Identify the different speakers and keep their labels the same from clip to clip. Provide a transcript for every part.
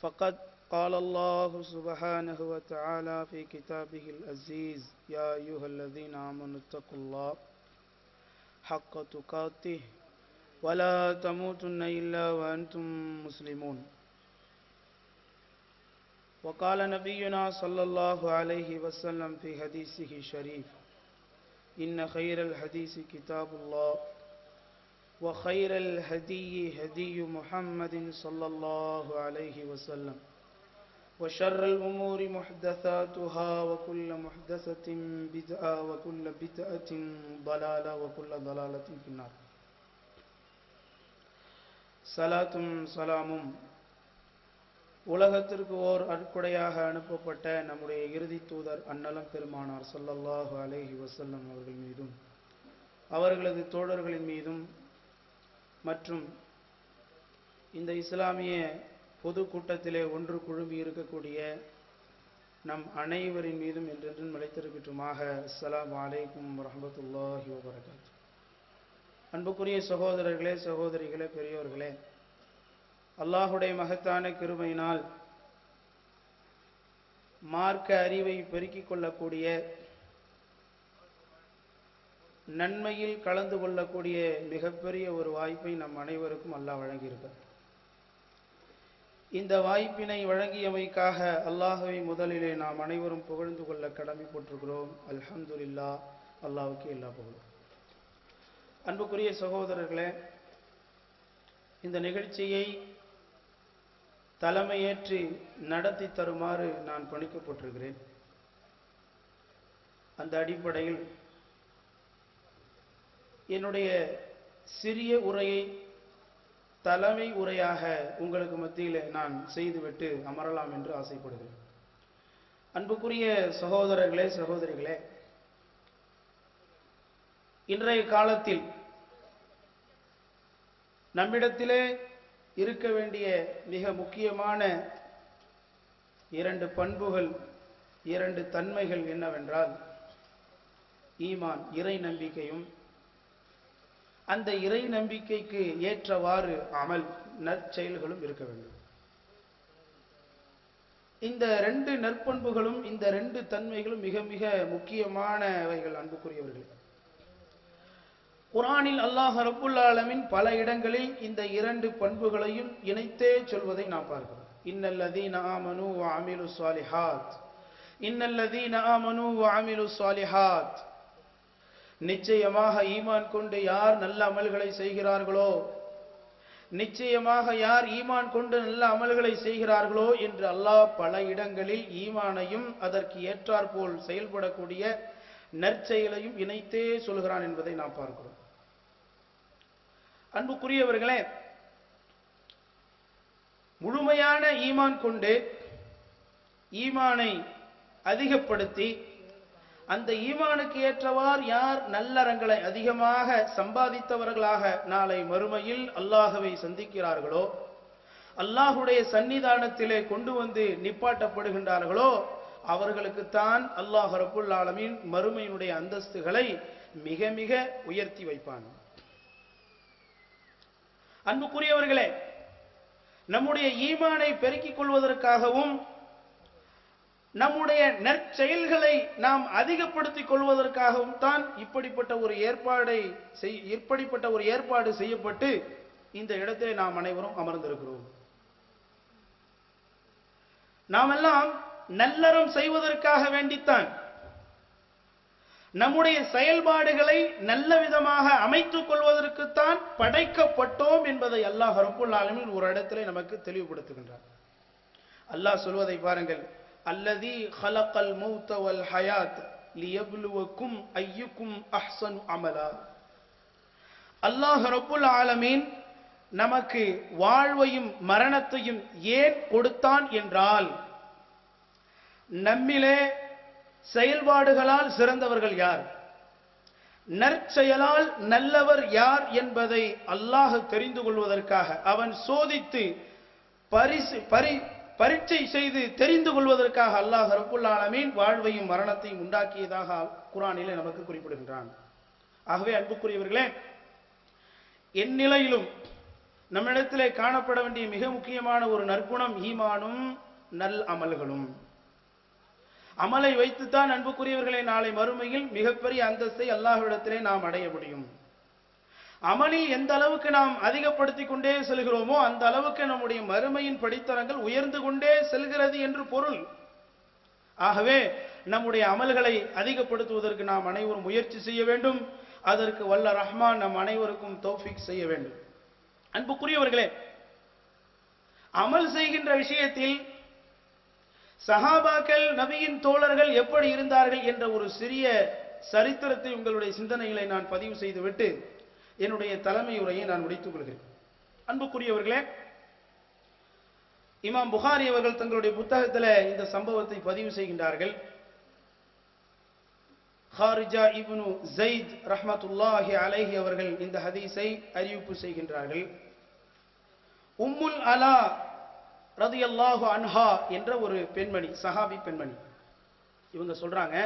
Speaker 1: فقد قال الله سبحانه وتعالى في كتابه العزيز يا أيها الذين آمنوا اتقوا الله حق تقاته ولا تموتن إلا وأنتم مسلمون. وقال نبينا صلى الله عليه وسلم في حديثه الشريف إن خير الحديث كتاب الله وخير الهدي هدي محمد صلى الله عليه وسلم وشر الأمور محدثاتها وكل محدثة بدعة وكل بدعة ضلالة وكل ضلالة في النار சலாத்தும் சலாமும் உலகத்திற்கு ஓர் அற்கொடையாக அனுப்பப்பட்ட நம்முடைய இறுதி தூதர் அன்னலம் பெருமானார் சொல்லல்லாஹு அலைஹி வசல்லம் அவர்கள் மீதும் அவர்களது தோழர்களின் மீதும் மற்றும் இந்த இஸ்லாமிய பொது கூட்டத்திலே ஒன்று குழுமி இருக்கக்கூடிய நம் அனைவரின் மீதும் என்றென்றும் நிலைத்திருக்கட்டுமாக. அஸ்லாம் வலைக்கும் வரமத்துல்லாஹி வபரகாத் அன்புக்குரிய சகோதரர்களே சகோதரிகளே பெரியோர்களே அல்லாஹுடைய மகத்தான கிருமையினால் மார்க்க அறிவை பெருக்கிக் கொள்ளக்கூடிய நன்மையில் கலந்து கொள்ளக்கூடிய மிகப்பெரிய ஒரு வாய்ப்பை நம் அனைவருக்கும் அல்லாஹ் வழங்கியிருக்கிறார் இந்த வாய்ப்பினை வழங்கியமைக்காக அல்லாஹவை முதலிலே நாம் அனைவரும் புகழ்ந்து கொள்ள கடமைப்பட்டிருக்கிறோம். அல்ஹம்துலில்லா அல்லாஹுக்கு எல்லா புகழும். அன்புக்குரிய சகோதரர்களே இந்த நிகழ்ச்சியை தலைமையேற்று நடத்தி தருமாறு நான் பணிக்கப்பட்டிருக்கிறேன். அந்த அடிப்படையில் என்னுடைய சிறிய உரையை தலைமை உரையாக உங்களுக்கு மத்தியில் நான் செய்துவிட்டு அமரலாம் என்று ஆசைப்படுகிறேன். அன்புக்குரிய சகோதரர்களே சகோதரிகளே இன்றைய காலத்தில் நம்மிடத்திலே இருக்க வேண்டிய மிக முக்கியமான இரண்டு பண்புகள் இரண்டு தன்மைகள் என்னவென்றால் ஈமான் இறை நம்பிக்கையும் அந்த இறை நம்பிக்கைக்கு ஏற்றவாறு அமல் நற்செயல்களும் இருக்க வேண்டும். இந்த ரெண்டு நற்பண்புகளும் இந்த ரெண்டு தன்மைகளும் மிக மிக முக்கியமானவைகள் அன்புக்குரியவர்கள். குரானில் அல்லாஹ் ரபுல் ஆலமின் பல இடங்களில் இந்த இரண்டு பண்புகளையும் இணைத்தே சொல்வதை நாம் பார்க்கிறோம். இன்னல்லதீன ஆமனு வ அமிலு சாலிஹாத் இன்னல்லதீன ஆமனு வ அமிலு சாலிஹாத் நிச்சயமாக ஈமான் கொண்டு யார் நல்ல அமல்களை செய்கிறார்களோ நிச்சயமாக யார் ஈமான் கொண்டு நல்ல அமல்களை செய்கிறார்களோ என்று அல்லாஹ் பல இடங்களில் ஈமானையும் அதற்கு ஏற்றாற்போல் செயல்படக்கூடிய நற்செயலையும் இணைத்தே சொல்கிறான் என்பதை நாம் பார்க்கிறோம். அன்புக்குரியவர்களே முழுமையான ஈமான் கொண்டு ஈமானை அதிகப்படுத்தி அந்த ஈமானுக்கு ஏற்றவார் யார் நல்லறங்களை அதிகமாக சம்பாதித்தவர்களாக நாளை மறுமையில் அல்லாஹவை சந்திக்கிறார்களோ அல்லாஹுடைய சன்னிதானத்திலே கொண்டு வந்து நிப்பாட்டப்படுகின்றார்களோ அவர்களுக்குத்தான் அல்லாஹ் ரபுல் ஆலமின் மறுமையினுடைய அந்தஸ்துகளை மிக மிக உயர்த்தி வைப்பான். அன்புக்குரியவர்களே நம்முடைய ஈமானை பெருக்கிக் கொள்வதற்காகவும் நம்முடைய நற்செயல்களை நாம் அதிகப்படுத்திக் கொள்வதற்காகவும் தான் இப்படிப்பட்ட ஒரு ஏற்பாடை இப்படிப்பட்ட ஒரு ஏற்பாடு செய்யப்பட்டு இந்த இடத்திலே நாம் அனைவரும் அமர்ந்திருக்கிறோம். நாம் எல்லாம் நல்லறம் செய்வதற்காக வேண்டித்தான். நம்முடைய செயல்பாடுகளை நல்ல விதமாக அமைத்துக் கொள்வதற்குத்தான் படைக்கப்பட்டோம் என்பதை அல்லாஹ் ரப்புல் ஆலமின் ஒரு இடத்திலே நமக்கு தெளிவுபடுத்துகின்றார் அல்லாஹ் சொல்வதை பாருங்கள். அல்லதி ஹலக்கல் மௌத்த வல் ஹயாத் லியப்லுவக்கும் ஐயுக்கும் அஹ்சனு அமலா. அல்லாஹ் ரபுல் ஆலமீன் நமக்கு வாழ்வையும் மரணத்தையும் ஏன் கொடுத்தான் என்றால் நம்மிலே செயல்பாடுகளால் சிறந்தவர்கள் யார்? நற்செயலால் நல்லவர் யார் என்பதை அல்லாஹ் தெரிந்து கொள்வதற்காக அவன் சோதித்து பரிசு பரி பரீட்சை செய்து தெரிந்து கொள்வதற்காக அல்லாஹ் ரபுல்லாலமீன் வாழ்வையும் மரணத்தையும் உண்டாக்கியதாக குரானிலே நமக்கு குறிப்பிடுகின்றான். ஆகவே அன்புக்குரியவர்களே எந்நிலையிலும் நம்மிடத்திலே காணப்பட வேண்டிய மிக முக்கியமான ஒரு நற்குணம் ஈமானும் நல் அமல்களும். அமலை வைத்துத்தான் அன்புக்குரியவர்களை நாளை மறுமையில் மிகப்பெரிய அந்தஸ்தை அல்லாஹ்விடத்திலே நாம் அடைய முடியும். அமலில் எந்த அளவுக்கு நாம் அதிகப்படுத்தி கொண்டே செல்கிறோமோ அந்த அளவுக்கு நம்முடைய மறுமையின் படித்தரங்கள் உயர்ந்து கொண்டே செல்கிறது என்று பொருள். ஆகவே நம்முடைய அமல்களை அதிகப்படுத்துவதற்கு நாம் அனைவரும் முயற்சி செய்ய வேண்டும். அதற்கு வல்ல ரஹ்மான் நம் அனைவருக்கும் தௌஃபிக் செய்ய வேண்டும். அன்புக்குரியவர்களே அமல் செய்கின்ற விஷயத்தில் சஹாபாக்கள் நபியின் தோழர்கள் எப்படி இருந்தார்கள் என்ற ஒரு சிறிய சரித்திரத்தை உங்களுடைய சிந்தனைகளை நான் பதிவு செய்துவிட்டு என்னுடைய தலைமை உரையை நான் முடித்துக் கொள்கிறேன். அன்புக்குரியவர்களே இமாம் புகாரி அவர்கள் தங்களுடைய புத்தகத்தில் இந்த சம்பவத்தை பதிவு செய்கின்றார்கள். ஹாரிஜா இப்னு ஜெயித் ரஹ்மத்துல்லாஹி அலேஹி அவர்கள் இந்த ஹதீஸை அறிவிப்பு செய்கின்றார்கள். உம்முல் அலா ரதியல்லாஹு அன்ஹா என்ற ஒரு பெண்மணி சஹாபி பெண்மணி இவங்க சொல்றாங்க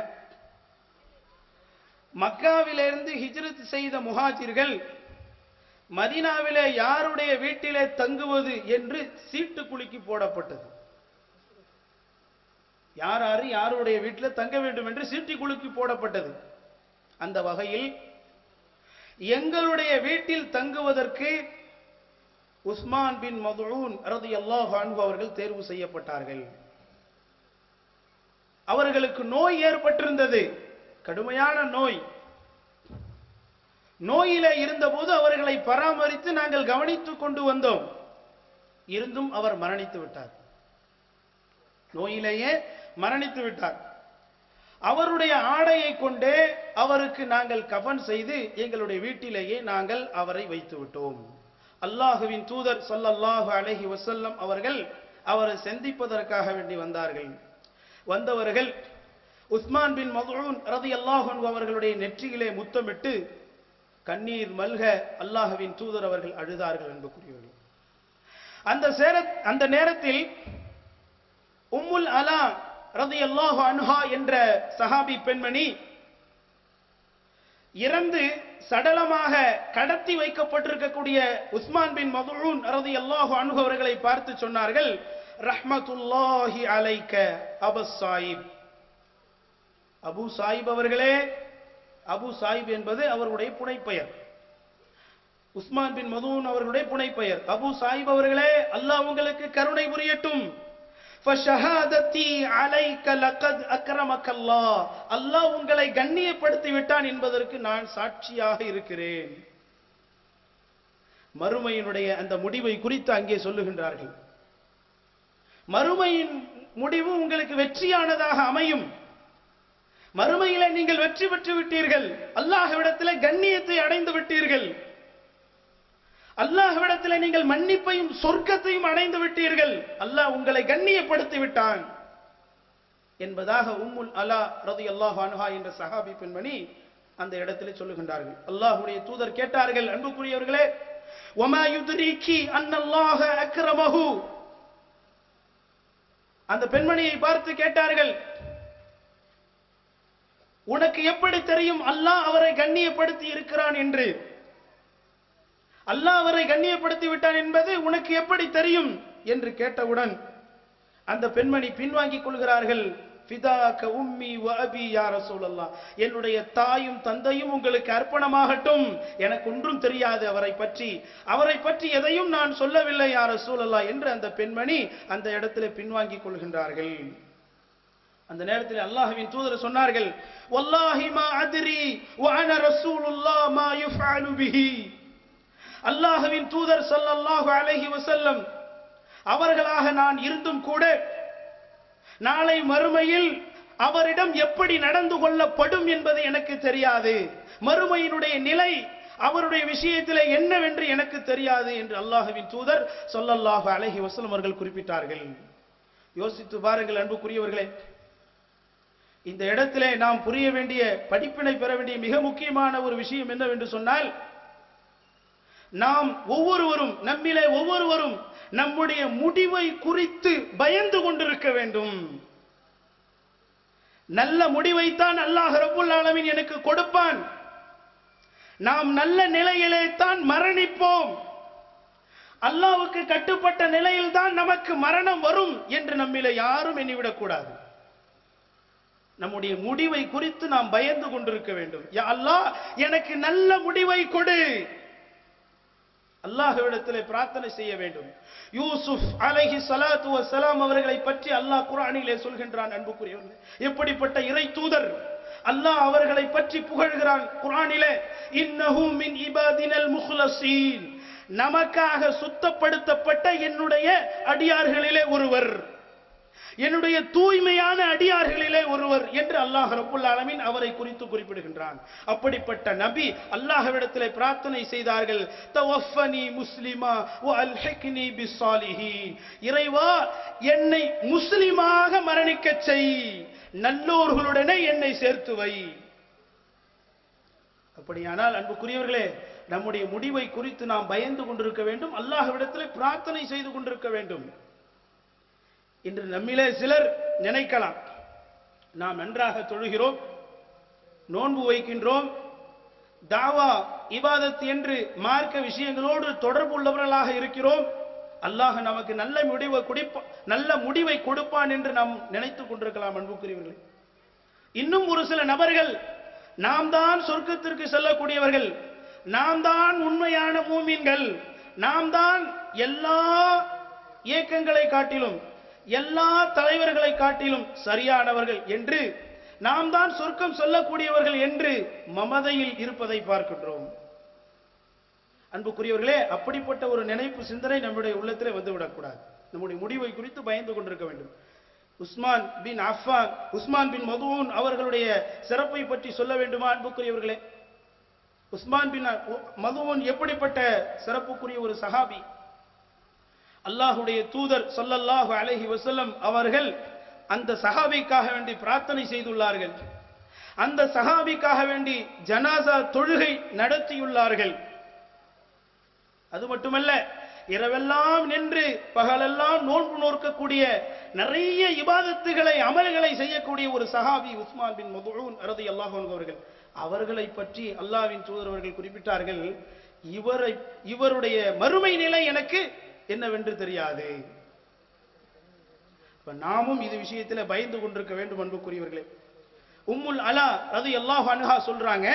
Speaker 1: மக்காவிலிருந்து ஹிஜ்ரத் செய்த முஹாஜிர்கள் மதினாவிலே யாருடைய வீட்டிலே தங்குவது என்று சீட்டு குலுக்கி போடப்பட்டது. யார் யாரு யாருடைய வீட்டில் தங்க வேண்டும் என்று சீட்டு குலுக்கி போடப்பட்டது. அந்த வகையில் எங்களுடைய வீட்டில் தங்குவதற்கு உஸ்மான் பின் மதுஊன் ரலியல்லாஹு அன்ஹு அவர்கள் தேர்வு செய்யப்பட்டார்கள். அவர்களுக்கு நோய் ஏற்பட்டிருந்தது. கடுமையான நோய். நோயில இருந்தபோது அவர்களை பராமரித்து நாங்கள் கவனித்துக் கொண்டு வந்தோம். இருந்தும் அவர் மரணித்து விட்டார். நோயிலேயே மரணித்து விட்டார். அவருடைய ஆடையை கொண்டே அவருக்கு நாங்கள் கஃன் செய்து எங்களுடைய வீட்டிலேயே நாங்கள் அவரை வைத்து விட்டோம். அல்லாஹுவின் தூதர் சொல்லல்லாஹு அலைஹி வசல்லம் அவர்கள் அவரை சந்திப்பதற்காக வேண்டி வந்தார்கள். வந்தவர்கள் உஸ்மான் பின் மதுன் ரதி அல்லாஹன் அவர்களுடைய நெற்றியிலே முத்தமிட்டு கண்ணீர் மல்க அல்லாஹவின் தூதர் அவர்கள் அழுதார்கள் அன்புக்குரியவர்கள். அந்த சேர அந்த நேரத்தில் உம்முல் அலா ரலியல்லாஹு அன்ஹா என்ற சஹாபி பெண்மணி இறந்து சடலமாக கடத்தி வைக்கப்பட்டிருக்கக்கூடிய உஸ்மான் பின் மதுரூன் ரதி அல்லாஹ் அனுகு அவர்களை பார்த்து சொன்னார்கள் ரஹ்மத்துல்லாஹி அலைக்க அபஸ் சாயிப். அபு சாஹிப் அவர்களே அபு சாஹிப் என்பது அவருடைய புனைப்பெயர். உஸ்மான் பின் மதூன் அவர்களுடைய புனைப்பெயர். அபு சாஹிப் அவர்களே அல்லாஹ் உங்களுக்கு கருணை புரியட்டும். ஃபஷஹாதத்தி அல்லாஹ் உங்களை கண்ணியப்படுத்தி விட்டான் என்பதற்கு நான் சாட்சியாக இருக்கிறேன். மறுமையினுடைய அந்த முடிவை குறித்து அங்கே சொல்லுகின்றார்கள். மறுமையின் முடிவு உங்களுக்கு வெற்றியானதாக அமையும். மறுமையில நீங்கள் வெற்றி பெற்று விட்டீர்கள். அல்லாஹ்விடத்தில் கண்ணியத்தை அடைந்து விட்டீர்கள். அல்லாஹ்விடத்தில் நீங்கள் மன்னிப்பையும் சொர்க்கத்தையும் அடைந்து விட்டீர்கள். அல்லாஹ் உங்களை கண்ணியப்படுத்தி விட்டான். என்பதாக உம்முல் அலா ரதி அல்லாஹ் அனுஹா என்ற சஹாபி பெண்மணி அந்த இடத்திலே சொல்லுகின்றார்கள். அல்லாஹுடைய தூதர் கேட்டார்கள் அன்புக்குரியவர்களே ஒமா யுத்ரீகி அன்னல்லாஹ அக்ரமஹு? அந்த பெண்மணியை பார்த்து கேட்டார்கள் உனக்கு எப்படி தெரியும் அல்லாஹ் அவரை கண்ணியப்படுத்தி இருக்கிறான் என்று? அல்லாஹ் அவரை கண்ணியப்படுத்தி விட்டான் என்பது உனக்கு எப்படி தெரியும் என்று கேட்டவுடன் அந்த பெண்மணி பின்வாங்கிக் கொள்கிறார்கள். உம்மி என்னுடைய தாயும் தந்தையும் உங்களுக்கு அர்ப்பணமாகட்டும். எனக்கு ஒன்றும் தெரியாது அவரை பற்றி. அவரை பற்றி எதையும் நான் சொல்லவில்லை யார சூழல்லா என்று அந்த பெண்மணி அந்த இடத்துல பின்வாங்கிக் கொள்கின்றார்கள். அந்த நேரத்தில் அல்லாஹ்வின் தூதர் சொன்னார்கள் வல்லாஹி மா அத்ரி வ அன ரசூலுல்லாஹ் மா யுஃஅலு பிஹி. அல்லாஹ்வின் தூதர் ஸல்லல்லாஹு அலைஹி வஸல்லம் அவர்களாக நான் இருந்தும் கூட நாளை மறுமையில் அவரிடம் எப்படி நடந்து கொள்ளப்படும் என்பது எனக்கு தெரியாது. மறுமையினுடைய நிலை அவருடைய விஷயத்தில் என்னவென்று எனக்கு தெரியாது என்று அல்லாஹுவின் தூதர் சொல்லல்லாஹு அலஹி வசலம் அவர்கள் குறிப்பிட்டார்கள். யோசித்து பாருங்கள் அன்புக்குரியவர்களே இந்த இடத்திலே நாம் புரிய வேண்டிய படிப்பினை பெற வேண்டிய மிக முக்கியமான ஒரு விஷயம் என்னவென்று சொன்னால் நாம் ஒவ்வொருவரும் நம்மிலே ஒவ்வொருவரும் நம்முடைய முடிவை குறித்து பயந்து கொண்டிருக்க வேண்டும். நல்ல முடிவைத்தான் அல்லாஹ் ரப்புல் எனக்கு கொடுப்பான். நாம் நல்ல நிலையிலே தான் மரணிப்போம். அல்லாவுக்கு கட்டுப்பட்ட நிலையில் தான் நமக்கு மரணம் வரும் என்று நம்மிலே யாரும் எண்ணிவிடக் கூடாது நம்முடைய முடிவை குறித்து நாம் பயந்து கொண்டிருக்க வேண்டும். அல்லாஹ் எனக்கு நல்ல முடிவை கொடு. அல்லாஹ்விடத்திலே பிரார்த்தனை செய்ய வேண்டும். யூசுப் அலஹி சலாத்து சலாம் அவர்களை பற்றி அல்லாஹ் குரானிலே சொல்கின்றான் அன்புக்குரியவர்களே. எப்படிப்பட்ட இறை தூதர் அல்லாஹ் அவர்களை பற்றி புகழ்கிறான் குரானிலே இன்னஹு மின் இபாதினல் முஹ்லசீன் நமக்காக சுத்தப்படுத்தப்பட்ட என்னுடைய அடியார்களிலே ஒருவர். என்னுடைய தூய்மையான அடியார்களிலே ஒருவர் என்று அல்லாஹ் ரபுல் ஆலமின் அவரை குறித்து குறிப்பிடுகின்றான். அப்படிப்பட்ட நபி அல்லாஹ்விடத்திலே பிரார்த்தனை செய்தார்கள். தவஃபனி முஸ்லிமா வ அல்ஹிக்னி இறைவா என்னை முஸ்லிமாக மரணிக்கச் செய். நல்லோர்களுடனே என்னை சேர்த்து வை. அப்படியானால் அன்புக்குரியவர்களே நம்முடைய முடிவை குறித்து நாம் பயந்து கொண்டிருக்க வேண்டும். அல்லாஹ்விடத்திலே பிரார்த்தனை செய்து கொண்டிருக்க வேண்டும். இன்று நம்மிலே சிலர் நினைக்கலாம். நாம் நன்றாக தொழுகிறோம் நோன்பு வைக்கின்றோம் தாவா இபாதத் என்று மார்க்க விஷயங்களோடு தொடர்பு உள்ளவர்களாக இருக்கிறோம். அல்லாஹ் நமக்கு நல்ல முடிவை குடிப்ப நல்ல முடிவை கொடுப்பான் என்று நாம் நினைத்துக் கொண்டிருக்கலாம் அன்புக்குரியவர்களே. இன்னும் ஒரு சில நபர்கள் நாம் தான் சொர்க்கத்திற்கு செல்லக்கூடியவர்கள் நாம் தான் உண்மையான மூமீன்கள் நாம் தான் எல்லா இயக்கங்களை காட்டிலும் எல்லா தலைவர்களை காட்டிலும் சரியானவர்கள் என்று நாம் தான் சொர்க்கம் சொல்லக்கூடியவர்கள் என்று மமதையில் இருப்பதை பார்க்கின்றோம். அன்புக்குரியவர்களே அப்படிப்பட்ட ஒரு நினைப்பு சிந்தனை நம்முடைய உள்ளத்திலே வந்துவிடக்கூடாது. நம்முடைய முடிவை குறித்து பயந்து கொண்டிருக்க வேண்டும். உஸ்மான் பின் அஃபான் உஸ்மான் பின் மதுவூன் அவர்களுடைய சிறப்பை பற்றி சொல்ல வேண்டுமா அன்புக்குரியவர்களே? உஸ்மான் பின் மதுவூன் எப்படிப்பட்ட சிறப்புக்குரிய ஒரு சஹாபி? அல்லாஹுடைய தூதர் சொல்லல்லாஹு அலஹி வசல்லம் அவர்கள் அந்த சஹாபிக்காக வேண்டி பிரார்த்தனை செய்துள்ளார்கள். அந்த சஹாபிக்காக வேண்டி ஜனாசா தொழுகை நடத்தியுள்ளார்கள். அது மட்டுமல்ல இரவெல்லாம் நின்று பகலெல்லாம் நோன்பு நோக்கக்கூடிய நிறைய இபாதத்துகளை அமல்களை செய்யக்கூடிய ஒரு சஹாபி உஸ்மான் பின் மதுரூன் அறுதி அல்லாஹ் அவர்கள். அவர்களை பற்றி அல்லாவின் தூதர் அவர்கள் குறிப்பிட்டார்கள் இவரை இவருடைய மறுமை நிலை எனக்கு என்னவென்று தெரியாது. இப்ப நாமும் இது விஷயத்தில் பயந்து கொண்டிருக்க வேண்டும் அன்புக்குரியவர்களே. உம்முல் அலா அது அல்லாஹ் அன்ஹா சொல்றாங்க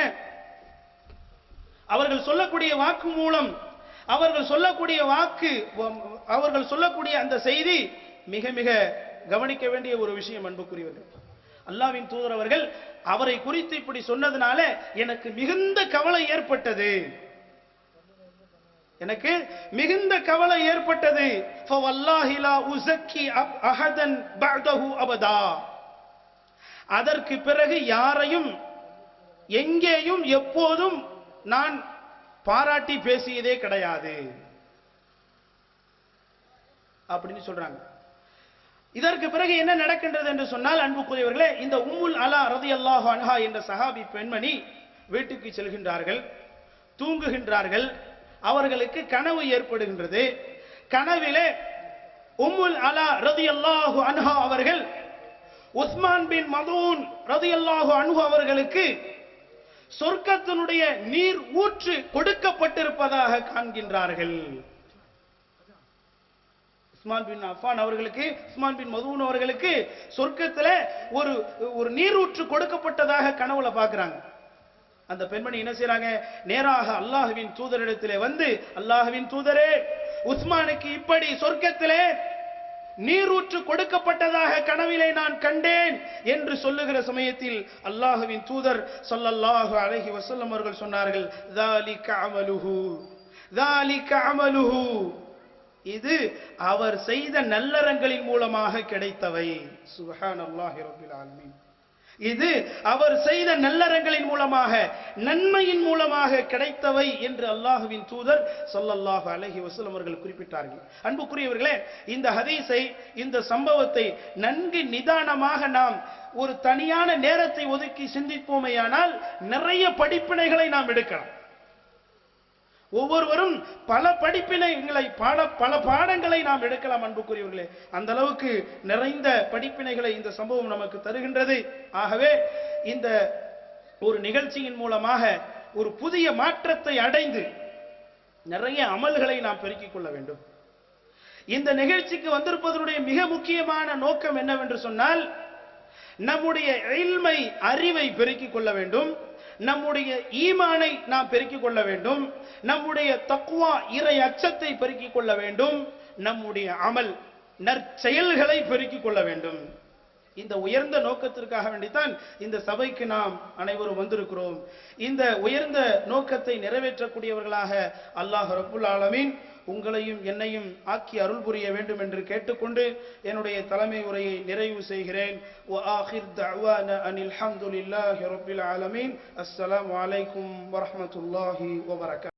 Speaker 1: அவர்கள் சொல்லக்கூடிய வாக்கு மூலம் அவர்கள் சொல்லக்கூடிய வாக்கு அவர்கள் சொல்லக்கூடிய அந்த செய்தி மிக மிக கவனிக்க வேண்டிய ஒரு விஷயம் அன்புக்குரியவர்கள். அல்லாவின் தூதர் அவர்கள் அவரை குறித்து இப்படி சொன்னதுனால எனக்கு மிகுந்த கவலை ஏற்பட்டது. எனக்கு மிகுந்த கவலை ஏற்பட்டது. அபதா. அதற்கு பிறகு யாரையும் எங்கேயும் எப்போதும் நான் பாராட்டி பேசியதே கிடையாது. அப்படின்னு சொல்றாங்க. இதற்கு பிறகு என்ன நடக்கின்றது என்று சொன்னால் அன்புக்குரியவர்களே இந்த உம்முல் அலா ரதி அல்லாஹ் அன்ஹா என்ற சஹாபி பெண்மணி வீட்டுக்கு செல்கின்றார்கள் தூங்குகின்றார்கள். அவர்களுக்கு கனவு ஏற்படுகின்றது. கனவிலே உம்முல் அலா ரதியல்லாஹு அன்ஹா அவர்கள் உஸ்மான் பின் மதூன் ரதியல்லாஹு அன்ஹு அவர்களுக்கு சொர்க்கத்தினுடைய நீர் ஊற்று கொடுக்கப்பட்டிருப்பதாக காண்கின்றார்கள். உஸ்மான் பின் அஃபான் அவர்களுக்கு உஸ்மான் பின் மதுவன் அவர்களுக்கு சொர்க்கத்துல ஒரு ஒரு நீரூற்று கொடுக்கப்பட்டதாக கனவுல பார்க்குறாங்க. அந்த பெண்மணி என்ன செய்யறாங்க நேராக அல்லாஹுவின் தூதரிடத்திலே வந்து அல்லாஹுவின் தூதரே உஸ்மானுக்கு இப்படி சொர்க்கத்திலே நீரூற்று கொடுக்கப்பட்டதாக கனவிலே நான் கண்டேன் என்று சொல்லுகிற சமயத்தில் அல்லாஹுவின் தூதர் சொல்லல்லாஹு அழகி வசல்லம் அவர்கள் சொன்னார்கள் இது அவர் செய்த நல்லறங்களின் மூலமாக கிடைத்தவை. சுஹான் அல்லாஹி ரபில் ஆலமின். இது அவர் செய்த நல்லறங்களின் மூலமாக நன்மையின் மூலமாக கிடைத்தவை என்று அல்லாஹுவின் தூதர் ஸல்லல்லாஹு அலஹி வசூல் அவர்கள் குறிப்பிட்டார்கள். அன்புக்குரியவர்களே இந்த ஹதீஸை இந்த சம்பவத்தை நன்கு நிதானமாக நாம் ஒரு தனியான நேரத்தை ஒதுக்கி சிந்திப்போமேயானால் நிறைய படிப்பினைகளை நாம் எடுக்கலாம். ஒவ்வொருவரும் பல படிப்பினைகளை பாட பல பாடங்களை நாம் எடுக்கலாம் அன்புக்குரியவர்களே. அந்த அளவுக்கு நிறைந்த படிப்பினைகளை இந்த சம்பவம் நமக்கு தருகின்றது. ஆகவே இந்த ஒரு நிகழ்ச்சியின் மூலமாக ஒரு புதிய மாற்றத்தை அடைந்து நிறைய அமல்களை நாம் பெருக்கிக் கொள்ள வேண்டும். இந்த நிகழ்ச்சிக்கு வந்திருப்பதனுடைய மிக முக்கியமான நோக்கம் என்னவென்று சொன்னால் நம்முடைய இல்மை அறிவை பெருக்கிக் கொள்ள வேண்டும். நம்முடைய ஈமானை நாம் பெருக்கிக் கொள்ள வேண்டும். நம்முடைய தக்குவா இறை அச்சத்தை பெருக்கிக் கொள்ள வேண்டும். நம்முடைய அமல் நற்செயல்களை பெருக்கிக் கொள்ள வேண்டும். இந்த உயர்ந்த நோக்கத்திற்காக வேண்டித்தான் இந்த சபைக்கு நாம் அனைவரும் வந்திருக்கிறோம். இந்த உயர்ந்த நோக்கத்தை நிறைவேற்றக்கூடியவர்களாக அல்லாஹ் ரபுல் ஆலமீன் உங்களையும் என்னையும் ஆக்கி அருள் புரிய வேண்டும் என்று கேட்டுக்கொண்டு என்னுடைய தலைமை உரையை நிறைவு செய்கிறேன். அனில் அஹமதுல்லாஹி ரபில் ஆலமீன். அஸ்லாம் வலைக்கும் வரமத்துல்லாஹி வபரகாத்